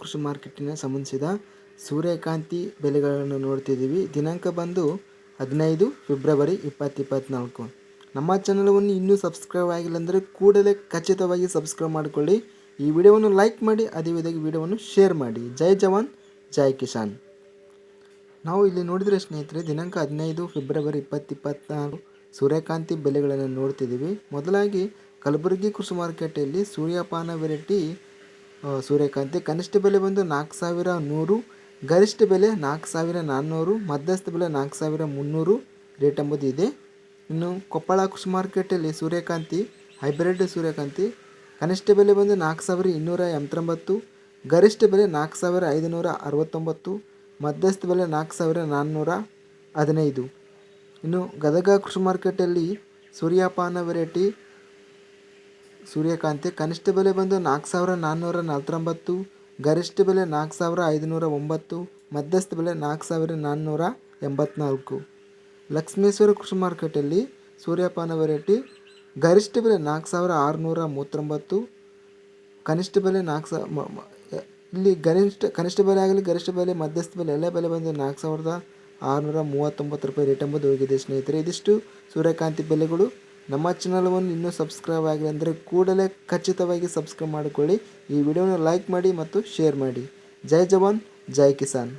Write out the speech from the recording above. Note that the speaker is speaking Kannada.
ಕೃಷಿ ಮಾರ್ಕೆಟಿನ ಸಂಬಂಧಿಸಿದ ಸೂರ್ಯಕಾಂತಿ ಬೆಲೆಗಳನ್ನು ನೋಡ್ತಿದ್ದೀವಿ. ದಿನಾಂಕ ಬಂದು ಹದಿನೈದು ಫೆಬ್ರವರಿ ಇಪ್ಪತ್ತು ಇಪ್ಪತ್ತ್ನಾಲ್ಕು ನಮ್ಮ ಚಾನಲವನ್ನು ಇನ್ನೂ ಸಬ್ಸ್ಕ್ರೈಬ್ ಆಗಿಲ್ಲ ಅಂದರೆ ಕೂಡಲೇ ಖಚಿತವಾಗಿ ಸಬ್ಸ್ಕ್ರೈಬ್ ಮಾಡಿಕೊಳ್ಳಿ. ಈ ವಿಡಿಯೋವನ್ನು ಲೈಕ್ ಮಾಡಿ, ಅದೇ ವಿಧವಾಗಿ ವಿಡಿಯೋವನ್ನು ಶೇರ್ ಮಾಡಿ. ಜೈ ಜವಾನ್, ಜೈ ಕಿಸಾನ್. ನಾವು ಇಲ್ಲಿ ನೋಡಿದರೆ ಸ್ನೇಹಿತರೆ, ದಿನಾಂಕ ಹದಿನೈದು ಫೆಬ್ರವರಿ ಇಪ್ಪತ್ತು ಇಪ್ಪತ್ತ್ನಾಲ್ಕು ಸೂರ್ಯಕಾಂತಿ ಬೆಲೆಗಳನ್ನು ನೋಡ್ತಿದ್ದೀವಿ. ಮೊದಲಾಗಿ ಕಲಬುರಗಿ ಕೃಷಿ ಮಾರ್ಕೆಟಲ್ಲಿ ಸೂರ್ಯಪಾನ ವೆರೈಟಿ ಸೂರ್ಯಕಾಂತಿ. ಕನಿಷ್ಠ ಬೆಲೆ ಬಂದು ನಾಲ್ಕು ಸಾವಿರ ನೂರು, ಗರಿಷ್ಠ ಬೆಲೆ ನಾಲ್ಕು ಸಾವಿರ ನಾನ್ನೂರು, ಮಧ್ಯಸ್ಥ ಬೆಲೆ ನಾಲ್ಕು ಸಾವಿರ ಮುನ್ನೂರು ರೇಟ್ ಎಂಬುದು ಇದೆ. ಇನ್ನು ಕೊಪ್ಪಳ ಕೃಷಿ ಮಾರ್ಕೆಟಲ್ಲಿ ಸೂರ್ಯಕಾಂತಿ, ಹೈಬ್ರಿಡ್ ಸೂರ್ಯಕಾಂತಿ, ಕನಿಷ್ಠ ಬೆಲೆ ಬಂದು ನಾಲ್ಕು ಸಾವಿರ ಇನ್ನೂರ ಎಂಬತ್ತೊಂಬತ್ತು, ಗರಿಷ್ಠ ಬೆಲೆ ನಾಲ್ಕು ಸಾವಿರ ಐದುನೂರ ಅರವತ್ತೊಂಬತ್ತು, ಮಧ್ಯಸ್ಥ ಬೆಲೆ ನಾಲ್ಕು ಸಾವಿರ ನಾನ್ನೂರ ಹದಿನೈದು. ಇನ್ನು ಗದಗ ಕೃಷಿ ಮಾರ್ಕೆಟಲ್ಲಿ ಸೂರ್ಯಪಾನ ವೆರೈಟಿ ಸೂರ್ಯಕಾಂತಿ, ಕನಿಷ್ಠ ಬೆಲೆ ಬಂದು ನಾಲ್ಕು ಸಾವಿರ ನಾನ್ನೂರ ನಲವತ್ತೊಂಬತ್ತು, ಗರಿಷ್ಠ ಬೆಲೆ ನಾಲ್ಕು ಸಾವಿರ ಐದುನೂರ ಒಂಬತ್ತು, ಮಧ್ಯಸ್ಥ ಬೆಲೆ ನಾಲ್ಕು ಸಾವಿರ ನಾನ್ನೂರ ಎಂಬತ್ನಾಲ್ಕು. ಲಕ್ಷ್ಮೇಶ್ವರ ಕೃಷಿ ಮಾರ್ಕೆಟಲ್ಲಿ ಸೂರ್ಯಪಾನ ವೆರೈಟಿ, ಗರಿಷ್ಠ ಬೆಲೆ ನಾಲ್ಕು ಸಾವಿರ ಆರುನೂರ ಮೂವತ್ತೊಂಬತ್ತು, ಕನಿಷ್ಠ ಬೆಲೆ ನಾಲ್ಕು ಸಾವಿರ ಇಲ್ಲಿ ಗರಿಷ್ಠ, ಕನಿಷ್ಠ ಬೆಲೆ ಆಗಲಿ, ಗರಿಷ್ಠ ಬೆಲೆ, ಮಧ್ಯಸ್ಥ ಬೆಲೆ, ಎಲ್ಲ ಬೆಲೆ ಬಂದು ನಾಲ್ಕು ಸಾವಿರದ ಆರುನೂರ ಮೂವತ್ತೊಂಬತ್ತು ರೂಪಾಯಿ ರೇಟ್ ಎಂಬುದು ಹೋಗಿದೆ ಸ್ನೇಹಿತರೆ. ಇದಿಷ್ಟು ಸೂರ್ಯಕಾಂತಿ ಬೆಲೆಗಳು. ನಮ್ಮ ಚಾನಲವನ್ನು ಇನ್ನೂ ಸಬ್ಸ್ಕ್ರೈಬ್ ಆಗಿಲ್ಲ ಅಂದರೆ ಕೂಡಲೇ ಖಚಿತವಾಗಿ ಸಬ್ಸ್ಕ್ರೈಬ್ ಮಾಡಿಕೊಳ್ಳಿ. ಈ ವಿಡಿಯೋನ ಲೈಕ್ ಮಾಡಿ ಮತ್ತು ಶೇರ್ ಮಾಡಿ. ಜೈ ಜವಾನ್, ಜೈ ಕಿಸಾನ್.